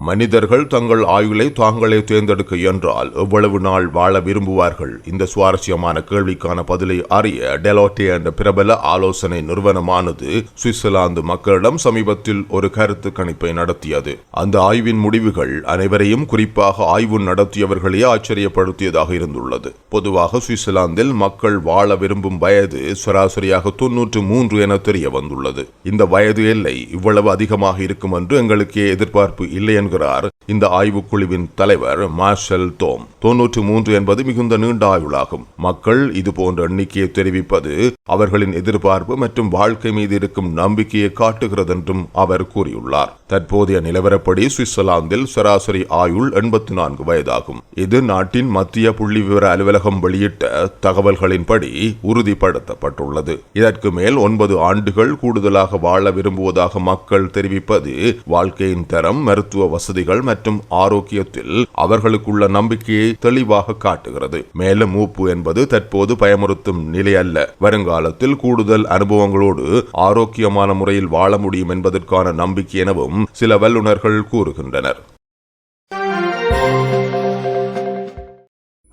மனிதர்கள் தங்கள் ஆயுளை தாங்களே தேர்ந்தெடுக்க என்றால் எவ்வளவு நாள் வாழ விரும்புவார்கள்? இந்த சுவாரஸ்யமான கேள்விக்கான பதிலை அறிய டெலோட்டே என்ற பிரபல ஆலோசனை நிறுவனமானது சுவிட்சர்லாந்து மக்களிடம் சமீபத்தில் ஒரு கருத்து கணிப்பை நடத்தியது. அந்த ஆய்வின் முடிவுகள் அனைவரையும் குறிப்பாக ஆய்வு நடத்தியவர்களே ஆச்சரியப்படுத்தியதாக இருந்துள்ளது. பொதுவாக சுவிட்சர்லாந்தில் மக்கள் வாழ விரும்பும் வயது சராசரியாக தொன்னூற்று மூன்று என தெரிய வந்துள்ளது. இந்த வயது எல்லை இவ்வளவு அதிகமாக இருக்கும் என்று எங்களுக்கே எதிர்பார்ப்பு இல்லை என்கிறார் இந்த ஆய்வுக்குழுவின் தலைவர் மார்ஷல் தோம். தொன்னூற்று மூன்று என்பது மிகுந்த நீண்ட ஆயுளாகும். மக்கள் இது போன்ற எண்ணிக்கையை தெரிவிப்பது அவர்களின் எதிர்பார்ப்பு மற்றும் வாழ்க்கை மீது இருக்கும் நம்பிக்கையை காட்டுகிறது என்றும் அவர் கூறியுள்ளார். தற்போதைய நிலவரப்படி சுவிட்சர்லாந்தில் சராசரி ஆயுள் எண்பத்தி நான்கு வயதாகும். இது நாட்டின் மத்திய புள்ளி விவர அலுவலகம் வெளியிட்ட தகவல்களின்படி உறுதிப்படுத்தப்பட்டுள்ளது. இதற்கு மேல் ஒன்பது ஆண்டுகள் கூடுதலாக வாழ விரும்புவதாக மக்கள் தெரிவிப்பது வாழ்க்கையின் தரம் மருத்துவ வசதிகள் மற்றும் ஆரோக்கியத்தில் அவர்களுக்குள்ள நம்பிக்கையை தெளிவாக காட்டுகிறது. மேலும் மூப்பு என்பது தற்போது பயமுறுத்தும் நிலை அல்ல. வருங்காலத்தில் கூடுதல் அனுபவங்களோடு ஆரோக்கியமான முறையில் வாழ முடியும் என்பதற்கான நம்பிக்கை எனவும் சில வல்லுநர்கள் கூறுகின்றனர்.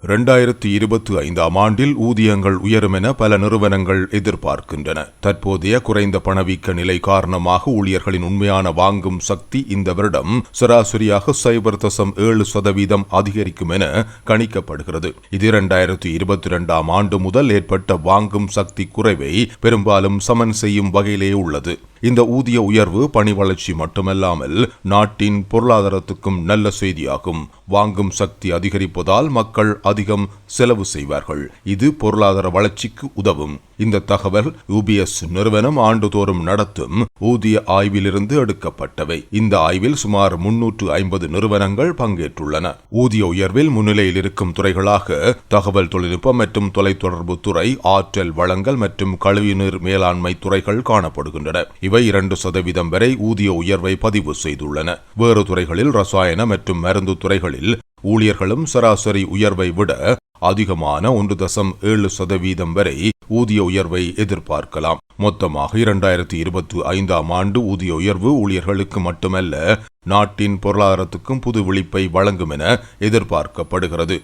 இரண்டாயிரத்தி இருபத்தி ஐந்தாம் ஆண்டில் ஊதியங்கள் உயரும் என பல நிறுவனங்கள் எதிர்பார்க்கின்றன. தற்போதைய குறைந்த பணவீக்க நிலை காரணமாக ஊழியர்களின் உண்மையான வாங்கும் சக்தி இந்த வருடம் சராசரியாக சைபர் தசம் ஏழு சதவீதம் அதிகரிக்கும் என கணிக்கப்படுகிறது. இது இரண்டாயிரத்தி இருபத்தி இரண்டாம் ஆண்டு முதல் ஏற்பட்ட வாங்கும் சக்தி குறைவை பெரும்பாலும் சமன் செய்யும் வகையிலே உள்ளது. இந்த ஊதிய உயர்வு பணி வளர்ச்சி மட்டுமல்லாமல் நாட்டின் பொருளாதாரத்துக்கும் நல்ல செய்தியாகும். வாங்கும் சக்தி அதிகரிப்பதால் மக்கள் அதிகம் செலவு செய்வார்கள். இது பொருளாதார வளர்ச்சிக்கு உதவும். இந்த தகவல் யூபிஎஸ் நிறுவனம் ஆண்டுதோறும் நடத்தும். ஊதிய ஆய்விலிருந்து எடுக்கப்பட்டவை. இந்த ஆய்வில் சுமார் முன்னூற்று ஐம்பது நிறுவனங்கள் பங்கேற்றுள்ளன. ஊதிய உயர்வில் முன்னிலையில் இருக்கும் துறைகளாக தகவல் தொழில்நுட்பம் மற்றும் தொலைத்தொடர்பு துறை ஆற்றல் வளங்கள் மற்றும் கழிவுநீர் மேலாண்மை துறைகள் காணப்படுகின்றன. இவை இரண்டு சதவீதம் வரை ஊதிய உயர்வை பதிவு செய்துள்ளன. வேறு துறைகளில் ரசாயன மற்றும் மருந்து துறைகளில் ஊழியர்களும் சராசரி உயர்வை விட அதிகமான ஒன்று தசம் ஏழு சதவீதம் வரை ஊதிய உயர்வை எதிர்பார்க்கலாம். மொத்தமாக இரண்டாயிரத்தி இருபத்தி ஐந்தாம் ஆண்டு ஊதிய உயர்வு ஊழியர்களுக்கு மட்டுமல்ல நாட்டின் பொருளாதாரத்துக்கும் புது விழிப்பை வழங்கும் என எதிர்பார்க்கப்படுகிறது.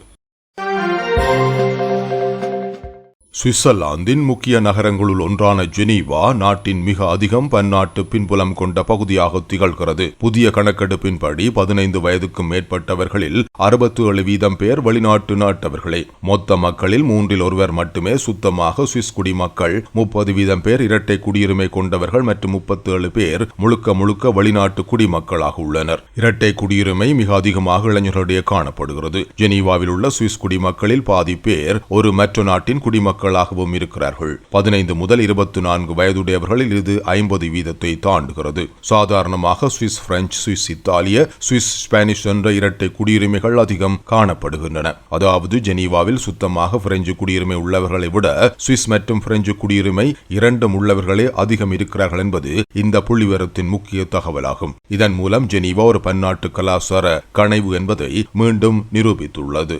சுவிட்சர்லாந்தின் முக்கிய நகரங்களுள் ஒன்றான ஜெனீவா நாட்டின் மிக அதிகம் பன்னாட்டு பின்புலம் கொண்ட பகுதியாக திகழ்கிறது. புதிய கணக்கெடுப்பின்படி பதினைந்து வயதுக்கும் மேற்பட்டவர்களில் அறுபத்தி ஏழு வீதம் பேர் வெளிநாட்டு நாட்டவர்களே. மொத்த மக்களில் மூன்றில் ஒருவர் மட்டுமே சுத்தமாக சுவிஸ் குடிமக்கள். முப்பது வீதம் பேர் இரட்டை குடியுரிமை கொண்டவர்கள் மற்றும் முப்பத்தி ஏழு பேர் முழுக்க முழுக்க வெளிநாட்டு குடிமக்களாக உள்ளனர். இரட்டை குடியுரிமை மிக அதிகமாக இளைஞர்களிடையே காணப்படுகிறது. ஜெனீவாவில் உள்ள சுவிஸ் குடிமக்களில் பாதி பேர் ஒரு மற்ற நாட்டின் குடிமக்கள் மக்களாகவும் இருக்கிறார்கள். பதினைந்து முதல் இருபத்தி நான்கு வயதுடையவர்களில் இது ஐம்பது வீதத்தை தாண்டுகிறது. சாதாரணமாக சுவிஸ் பிரெஞ்சு சுவிஸ் இத்தாலிய சுவிஸ் ஸ்பானிஷ் என்ற இரட்டை குடியுரிமைகள் அதிகம் காணப்படுகின்றன. அதாவது ஜெனீவாவில் சுத்தமாக பிரெஞ்சு குடியுரிமை உள்ளவர்களை விட சுவிஸ் மற்றும் பிரெஞ்சு குடியுரிமை இரண்டும் உள்ளவர்களே அதிகம் இருக்கிறார்கள் என்பது இந்த புள்ளிவரத்தின் முக்கிய தகவலாகும். இதன் மூலம் ஜெனீவா ஒரு பன்னாட்டு கலாசார கனைவு என்பதை மீண்டும் நிரூபித்துள்ளது.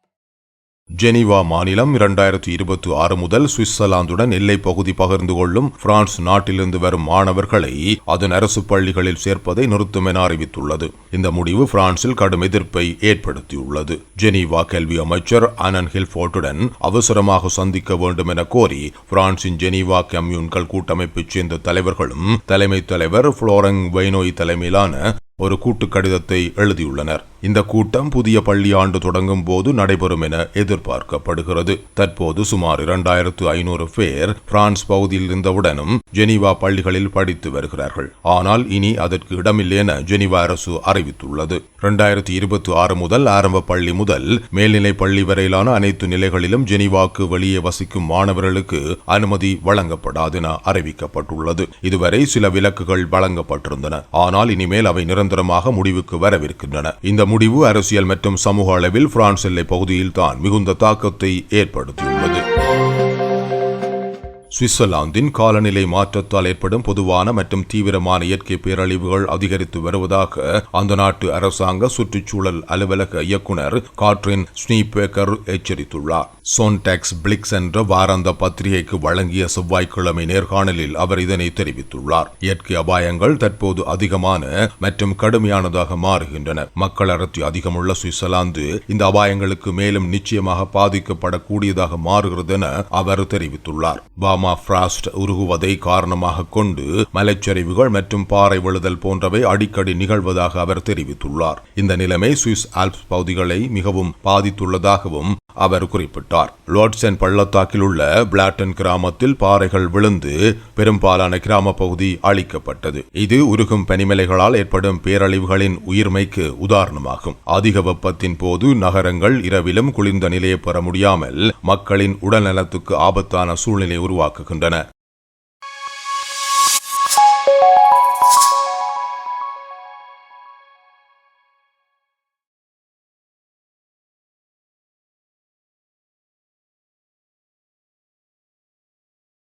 ஜெனீவா மாநிலம் இரண்டாயிரத்தி இருபத்தி ஆறு முதல் சுவிட்சர்லாந்துடன் எல்லை பகுதி பகிர்ந்து கொள்ளும் பிரான்ஸ் நாட்டிலிருந்து வரும் மாணவர்களை அதன் அரசு பள்ளிகளில் சேர்ப்பதை நிறுத்தும் என அறிவித்துள்ளது. இந்த முடிவு பிரான்சில் கடும் எதிர்ப்பை ஏற்படுத்தியுள்ளது. ஜெனீவா கல்வி அமைச்சர் அனன் ஹில்ஃபோர்ட்டுடன் அவசரமாக சந்திக்க வேண்டும் என கோரி பிரான்சின் ஜெனீவா கம்யூன்கள் கூட்டமைப்பைச் சேர்ந்த தலைவர்களும் தலைமை தலைவர் புளோரங் வைனோய் தலைமையிலான ஒரு கூட்டு கடிதத்தை எழுதியுள்ளனர். இந்த கூட்டம் புதிய பள்ளியாண்டு தொடங்கும் போது நடைபெறும் என எதிர்பார்க்கப்படுகிறது. தற்போது சுமார் இரண்டாயிரத்து ஐநூறு பேர் பிரான்ஸ் பகுதியில் இருந்தவுடனும் ஜெனீவா பள்ளிகளில் படித்து வருகிறார்கள். ஆனால் இனி அதற்கு இடமில்லை என ஜெனீவா அரசு அறிவித்துள்ளது. இரண்டாயிரத்தி இருபத்தி ஆறு முதல் ஆரம்ப பள்ளி முதல் மேல்நிலை பள்ளி வரையிலான அனைத்து நிலைகளிலும் ஜெனீவாக்கு வெளியே வசிக்கும் மாணவர்களுக்கு அனுமதி வழங்கப்படாது என அறிவிக்கப்பட்டுள்ளது. இதுவரை சில விலக்குகள் வழங்கப்பட்டிருந்தன. ஆனால் இனிமேல் அவை நிரந்தர நிரந்தரமாக முடிவுக்கு வரவிருக்கின்றன. இந்த முடிவு அரசியல் மற்றும் சமூக அளவில் பிரான்ஸ் எல்லை பகுதியில் தான் மிகுந்த தாக்கத்தை ஏற்படுத்தியுள்ளது. சுவிட்சர்லாந்தின் காலநிலை மாற்றத்தால் ஏற்படும் பொதுவான மற்றும் தீவிரமான இயற்கை பேரழிவுகள் அதிகரித்து வருவதாக அந்த நாட்டு அரசாங்க சுற்றுச்சூழல் அலுவலக இயக்குனர் காட்ரின் ஸ்னீபேக்கர் எச்சரித்துள்ளார். சோன்டாக்ஸ் பிளிக்ஸ் என்ற வாராந்த பத்திரிகைக்கு வழங்கிய செவ்வாய்க்கிழமை நேர்காணலில் அவர் இதனை தெரிவித்துள்ளார். இயற்கை அபாயங்கள் தற்போது அதிகமான மற்றும் கடுமையானதாக மாறுகின்றன. மக்கள் அடர்த்தி அதிகமுள்ள சுவிட்சர்லாந்து இந்த அபாயங்களுக்கு மேலும் நிச்சயமாக பாதிக்கப்படக்கூடியதாக மாறுகிறது என அவர் தெரிவித்துள்ளார். பாமா உருகுவதை காரணமாக கொண்டு மலைச்சரிவுகள் மற்றும் பாறை விழுதல் போன்றவை அடிக்கடி நிகழ்வதாக அவர் தெரிவித்துள்ளார். இந்த நிலைமை சுவிஸ் ஆல்ப்ஸ் பகுதிகளை மிகவும் பாதித்துள்ளதாகவும் அவர் குறிப்பிட்டார். லோட்சன் பள்ளத்தாக்கில் உள்ள பிளாட்டன் கிராமத்தில் பாறைகள் விழுந்து பெரும்பாலான கிராம பகுதி அழிக்கப்பட்டது. இது உருகும் பனிமலைகளால் ஏற்படும் பேரழிவுகளின் உயிர்மைக்கு உதாரணமாகும். அதிக வெப்பத்தின் போது நகரங்கள் இரவிலும் குளிர்ந்த நிலையை பெற முடியாமல் மக்களின் உடல்நலத்துக்கு ஆபத்தான சூழ்நிலை உருவாக்குகின்றன.